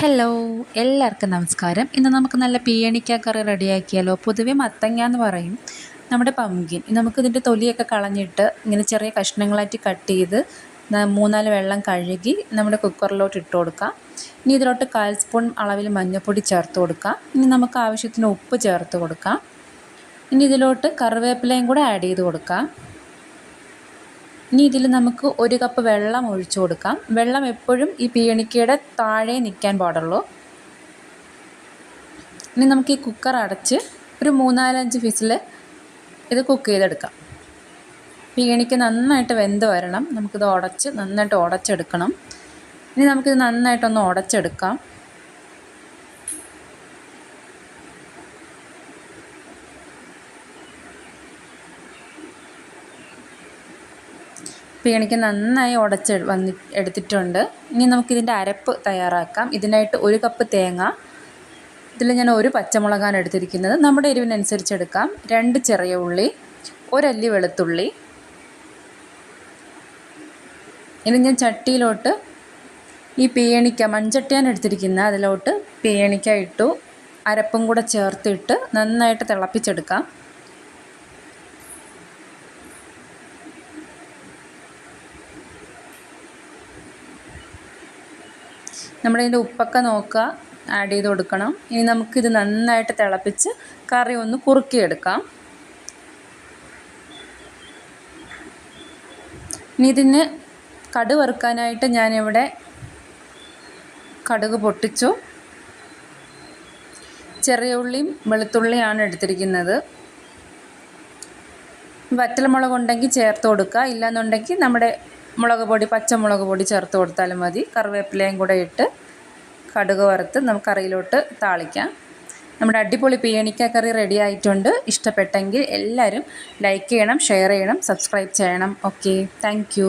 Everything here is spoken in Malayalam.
ഹലോ എല്ലാവർക്കും നമസ്കാരം. ഇന്ന് നമുക്ക് നല്ല പീയണിക്ക കറി റെഡിയാക്കിയാലോ പൊതുവെ മത്തങ്ങ എന്ന് പറയും. നമ്മുടെ പംകിൻ നമുക്കിതിന്റെ തൊലിയൊക്കെ കളഞ്ഞിട്ട് ഇങ്ങനെ ചെറിയ കഷ്ണങ്ങളായിട്ട് കട്ട് ചെയ്ത് മൂന്നാൽ വെള്ളം കഴുകി നമ്മുടെ കുക്കറിലോട്ട് ഇട്ട് കൊടുക്കാം. ഇനി ഇതിലോട്ട് കാൽ സ്പൂൺ അളവിൽ മഞ്ഞൾപ്പൊടി ചേർത്ത് കൊടുക്കാം. ഇനി നമുക്ക് ആവശ്യത്തിന് ഉപ്പ് ചേർത്ത് കൊടുക്കാം. ഇനി ഇതിലോട്ട് കറിവേപ്പിലയും കൂടെ ആഡ് ചെയ്ത് കൊടുക്കാം. ഇനി ഇതിൽ നമുക്ക് ഒരു കപ്പ് വെള്ളം ഒഴിച്ചു കൊടുക്കാം. വെള്ളം എപ്പോഴും ഈ പീണിക്കയുടെ താഴെ നിൽക്കാൻ പാടുള്ളൂ. ഇനി നമുക്ക് ഈ കുക്കർ അടച്ച് ഒരു മൂന്നാലഞ്ച് ഫിസിൽ ഇത് കുക്ക് ചെയ്തെടുക്കാം. പീണിക്ക് നന്നായിട്ട് വെന്ത് വരണം. നമുക്കിത് ഉടച്ച് നന്നായിട്ട് ഉടച്ചെടുക്കണം. ഇനി നമുക്കിത് നന്നായിട്ടൊന്ന് ഉടച്ചെടുക്കാം. പീണിക്ക് നന്നായി ഉടച്ച് വന്നി എടുത്തിട്ടുണ്ട്. ഇനി നമുക്കിതിന്റെ അരപ്പ് തയ്യാറാക്കാം. ഇതിനായിട്ട് ഒരു കപ്പ് തേങ്ങ ഇതിൽ ഞാൻ ഒരു പച്ചമുളകാണ് എടുത്തിരിക്കുന്നത്. നമ്മുടെ എരിവിനനുസരിച്ച് എടുക്കാം. രണ്ട് ചെറിയ ഉള്ളി ഒരല്ലി വെളുത്തുള്ളി. ഇനി ഞാൻ ചട്ടിയിലോട്ട് ഈ പേണിക്ക മൺചട്ടിയാണ് എടുത്തിരിക്കുന്നത്. അതിലോട്ട് പേണിക്ക ഇട്ടു അരപ്പും കൂടെ ചേർത്തിട്ട് നന്നായിട്ട് തിളപ്പിച്ചെടുക്കാം. നമ്മളിതിന്റെ ഉപ്പൊക്കെ നോക്കുക ആഡ് ചെയ്ത് കൊടുക്കണം. ഇനി നമുക്കിത് നന്നായിട്ട് തിളപ്പിച്ച് കറി ഒന്ന് കുറുക്കിയെടുക്കാം. ഇനി ഇതിന് കടു വറുക്കാനായിട്ട് ഞാനിവിടെ കടുക് പൊട്ടിച്ചു. ചെറിയ ഉള്ളിയും വെളുത്തുള്ളിയാണ് എടുത്തിരിക്കുന്നത്. വറ്റൽമുളക് ഉണ്ടെങ്കിൽ ചേർത്ത് കൊടുക്കുക. ഇല്ലാന്നുണ്ടെങ്കിൽ നമ്മുടെ മുളക് പൊടി പച്ചമുളക് പൊടി ചേർത്ത് കൊടുത്താലും മതി. കറിവേപ്പിലയും കൂടെ ഇട്ട് കടുക് വറുത്ത് നമുക്ക് കറിയിലോട്ട് താളിക്കാം. നമ്മുടെ അടിപൊളി പിയണിക്ക കറി റെഡി ആയിട്ടുണ്ട്. ഇഷ്ടപ്പെട്ടെങ്കിൽ എല്ലാവരും ലൈക്ക് ചെയ്യണം ഷെയർ ചെയ്യണം സബ്സ്ക്രൈബ് ചെയ്യണം. Okay thank